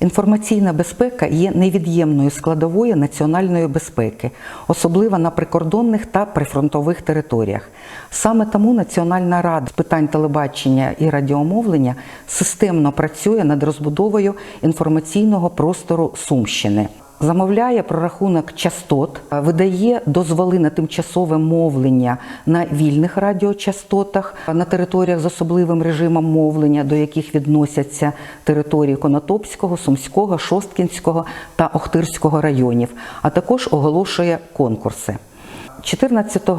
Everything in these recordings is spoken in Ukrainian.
Інформаційна безпека є невід'ємною складовою національної безпеки, особливо на прикордонних та прифронтових територіях. Саме тому Національна рада з питань телебачення і радіомовлення системно працює над розбудовою інформаційного простору Сумщини. Замовляє прорахунок частот, видає дозволи на тимчасове мовлення на вільних радіочастотах на територіях з особливим режимом мовлення, до яких відносяться території Конотопського, Сумського, Шосткінського та Охтирського районів, а також оголошує конкурси. 14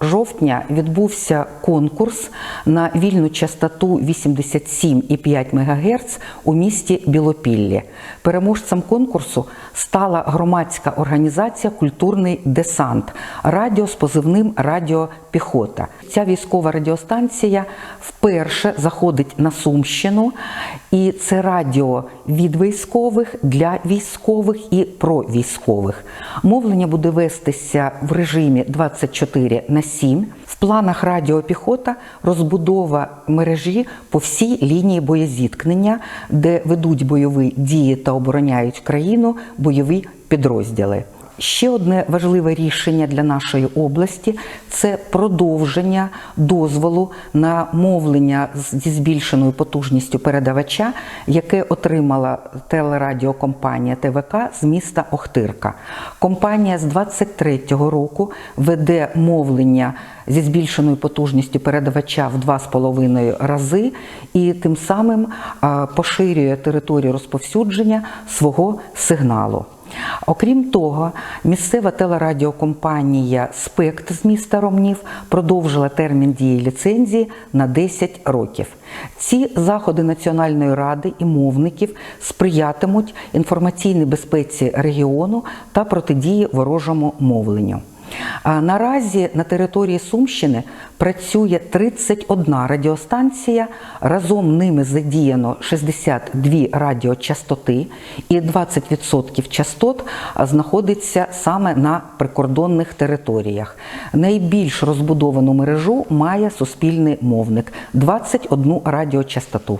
жовтня відбувся конкурс на вільну частоту 87,5 МГц у місті Білопіллі. Переможцем конкурсу стала громадська організація Культурний десант радіо з позивним Радіопіхота. Ця військова радіостанція вперше заходить на Сумщину, і це радіо від військових для військових і про військових. Мовлення буде вестися в режимі 24 на 7. В планах радіопіхота розбудова мережі по всій лінії боєзіткнення, де ведуть бойові дії та обороняють країну бойові підрозділи. Ще одне важливе рішення для нашої області це продовження дозволу на мовлення зі збільшеною потужністю передавача, яке отримала телерадіокомпанія ТВК з міста Охтирка. Компанія з 23-го року веде мовлення зі збільшеною потужністю передавача в 2,5 рази і тим самим поширює територію розповсюдження свого сигналу. Окрім того, місцева телерадіокомпанія Спект з міста Ромнів продовжила термін дії ліцензії на 10 років. Ці заходи Національної ради і мовників сприятимуть інформаційній безпеці регіону та протидії ворожому мовленню. Наразі на території Сумщини працює 31 радіостанція. Разом ними задіяно 62 радіочастоти, і 20% частот знаходиться саме на прикордонних територіях. Найбільш розбудовану мережу має суспільний мовник 21 радіочастоту.